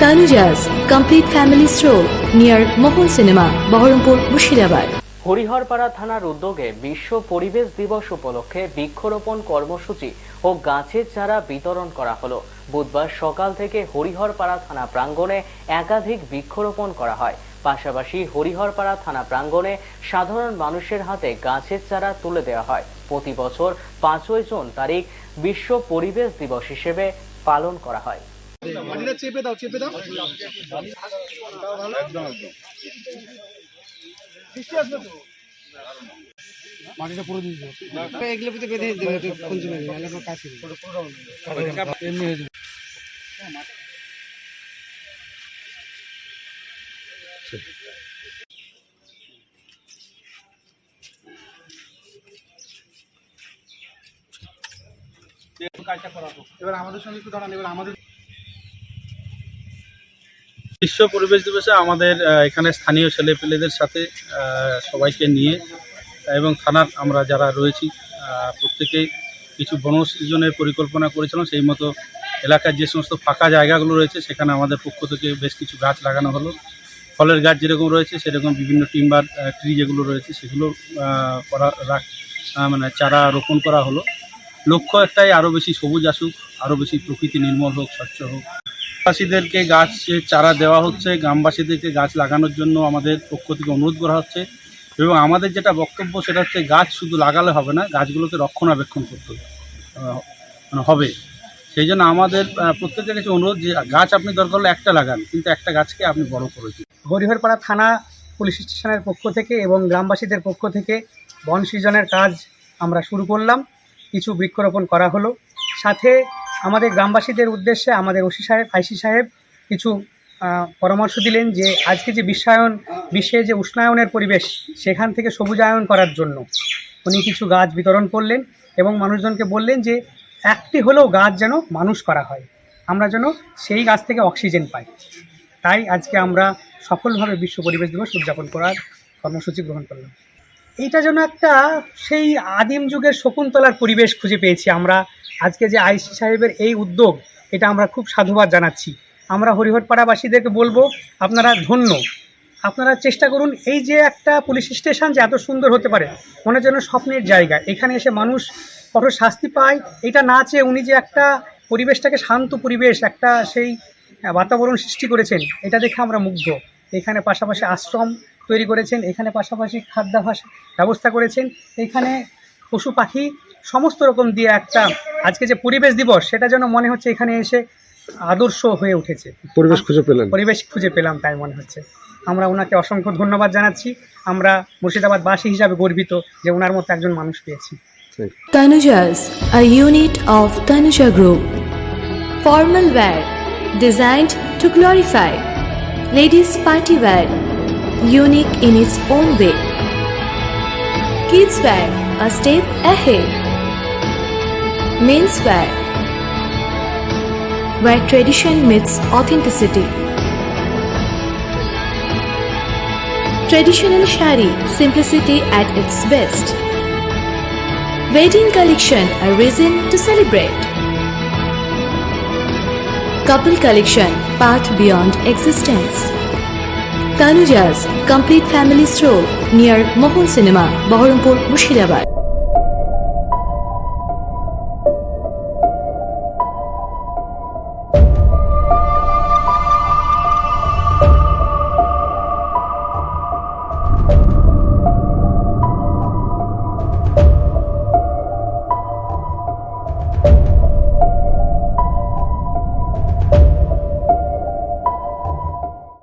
Tanujas Complete Family Stroll near Mohol Cinema, Baharampur, Mushirabad. Hariharpara থানার উদ্যোগে বিশ্ব পরিবেশ দিবস উপলক্ষে বৃক্ষরোপণ কর্মসূচি ও গাছের চারা বিতরণ করা হলো। বুধবার সকাল থেকে হরিহরপাড়া থানা প্রাঙ্গণে একাধিক বৃক্ষরোপণ করা হয়। পাশাপাশি হরিহরপাড়া থানা প্রাঙ্গণে সাধারণ মানুষের হাতে গাছের চারা তুলে দেওয়া হয়। প্রতি বছর পাঁচই জুন তারিখ বিশ্ব পরিবেশ দিবস হিসেবে পালন করা হয়। চেপে দাও চেপে দাও। বৃষ্টি আসবে তো? মাটিটা পুরো দিয়ে দিও। এগুলো ভিতরে বেঁধে দেবে কুঞ্জ মেলে নাহলে আমার কাছে এমনি হয়ে যাবে। এবার আমাদের সঙ্গে একটু দাঁড়ান এবার আমাদের বিশ্ব পরিবেশ দিবসে আমাদের এখানে স্থানীয় ছেলেপেলেদের সাথে সবাইকে নিয়ে, এবং থানার আমরা যারা রয়েছি প্রত্যেকেই কিছু বনসৃজনের পরিকল্পনা করেছিলাম। সেই মতো এলাকার যে সমস্ত ফাঁকা জায়গাগুলো রয়েছে, সেখানে আমাদের পক্ষ থেকে বেশ কিছু গাছ লাগানো হলো। ফলের গাছ যেরকম রয়েছে, সেরকম বিভিন্ন টিম্বার ট্রি যেগুলো রয়েছে, সেগুলো করা রাখ- মানে চারা রোপণ করা হলো। লক্ষ্য একটাই আরও বেশি সবুজ আসুক আরও বেশি প্রকৃতি নির্মল হোক, স্বচ্ছ হোক। গ্রামবাসীদেরকে গাছ চারা দেওয়া হচ্ছে, গ্রামবাসীদেরকে গাছ লাগানোর জন্য আমাদের পক্ষ থেকে অনুরোধ করা হচ্ছে। এবং আমাদের যেটা বক্তব্য সেটা হচ্ছে, গাছ শুধু লাগালে হবে না, গাছগুলোকে রক্ষণাবেক্ষণ করতে হবে। মানে সেই জন্য আমাদের প্রত্যেকের কাছে অনুরোধ যে গাছ আপনি দরকার হলে একটা লাগান, কিন্তু একটা গাছকে আপনি বড় করে দিন হরিহরপাড়া থানা পুলিশ স্টেশনের পক্ষ থেকে এবং গ্রামবাসীদের পক্ষ থেকে বন সৃজনের কাজ আমরা শুরু করলাম। কিছু বৃক্ষরোপণ করা হলো। সাথে আমাদের গ্রামবাসীদের উদ্দেশ্যে আমাদের ওসি সাহেব আইসি সাহেব কিছু পরামর্শ দিলেন যে আজকে যে বিশ্বায়ন বিশ্বে যে উষ্ণায়নের পরিবেশ, সেখান থেকে সবুজায়ন করার জন্য উনি কিছু গাছ বিতরণ করলেন এবং মানুষজনকে বললেন যে একটি হলেও গাছ যেন মানুষ করা হয়। আমরা যেন সেই গাছ থেকে অক্সিজেন পাই। তাই আজকে আমরা সফলভাবে বিশ্ব পরিবেশ দিবস উদযাপন করার কর্মসূচি গ্রহণ করলাম। এইটা যেন একটা সেই আদিম যুগের শকুন্তলার পরিবেশ খুঁজে পেয়েছি আমরা। আজকে যে আইসি সাহেবের এই উদ্যোগ, এটা আমরা খুব সাধুবাদ জানাচ্ছি। আমরা হরিহরপাড়াবাসীদেরকে বলব, আপনারা ধন্য। আপনারা চেষ্টা করুন, এই যে একটা পুলিশ স্টেশন যে এত সুন্দর হতে পারে, মনে যেন স্বপ্নের জায়গা। এখানে এসে মানুষ কঠোর শাস্তি পায়, এটা না চেয়ে উনি যে একটা পরিবেশটাকে শান্ত পরিবেশ, একটা সেই বাতাবরণ সৃষ্টি করেছেন, এটা দেখে আমরা মুগ্ধ। এখানে পাশাপাশি আশ্রম তৈরি করেছেন, এখানে পাশাপাশি খাদ্যাভাস ব্যবস্থা করেছেন, এখানে পশু পাখি সমস্ত রকম দিয়ে একটা আজকে যে পরিবেশ দিবস সেটা যেন মনে হচ্ছে এখানে এসে আদর্শ হয়ে উঠেছে পরিবেশ খুঁজে পেলাম পরিবেশ খুঁজে পেলাম তাই মনে হচ্ছে আমরা ওনাকে অসংখ্য ধন্যবাদ জানাচ্ছি আমরা মুর্শিদাবাদবাসী হিসাবে গর্বিত যে ওনার মতো একজন মানুষ পেয়েছি Tanujas, a unit of Tanuja Group. Formal wear designed to glorify. Ladies party wear, unique in its own way. Kids wear, a step ahead. Men's wear, where tradition meets authenticity. Traditional shari, simplicity at its best. Wedding collection, a reason to celebrate. Couple collection, path beyond existence. Tanujas Complete Family Stroll near Mohol Cinema, Baharampur, Mushirabad.